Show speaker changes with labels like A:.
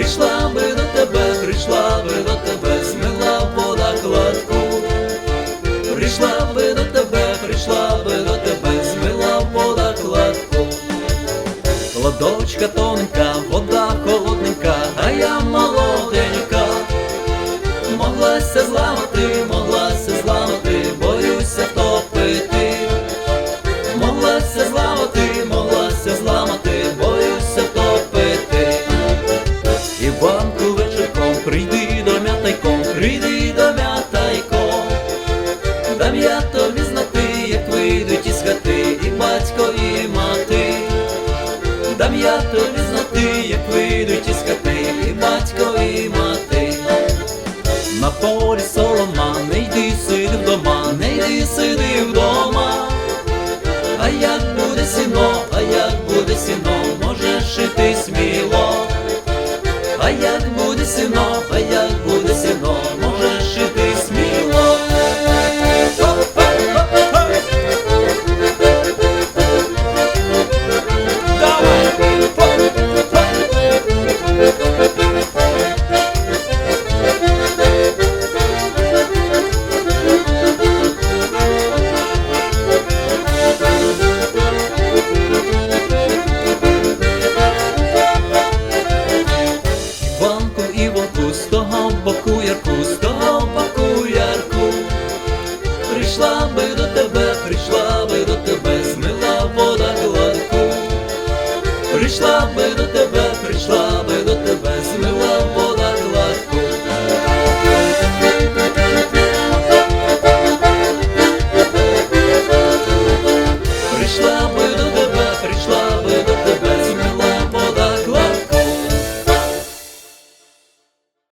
A: Прийшла би до тебе, прийшла би до тебе, змила вода кладку. Прийшла би до тебе, прийшла би до тебе, змила вода кладку. Ладочка тонка, вода холодненька, а я молоденька. Моглася зламати, моглася Іванку вечірком, прийди до м'ятайком, прийди до м'ятайком. Дам я тобі знати, як вийдуть із хати, і батько, і мати. Дам я тобі знати, як вийдуть із хати, і батько, і мати. На полі солома, не йди сиди вдома, не йди сиди вдома. А як буде сіно, а як буде сіно, можеш іти як буде того боку ярку, з того боку ярку, прийшла би до тебе, прийшла би до тебе, змила вода гладку, прийшла би до тебе, прийшла би до тебе, змила вода гладку. Прийшла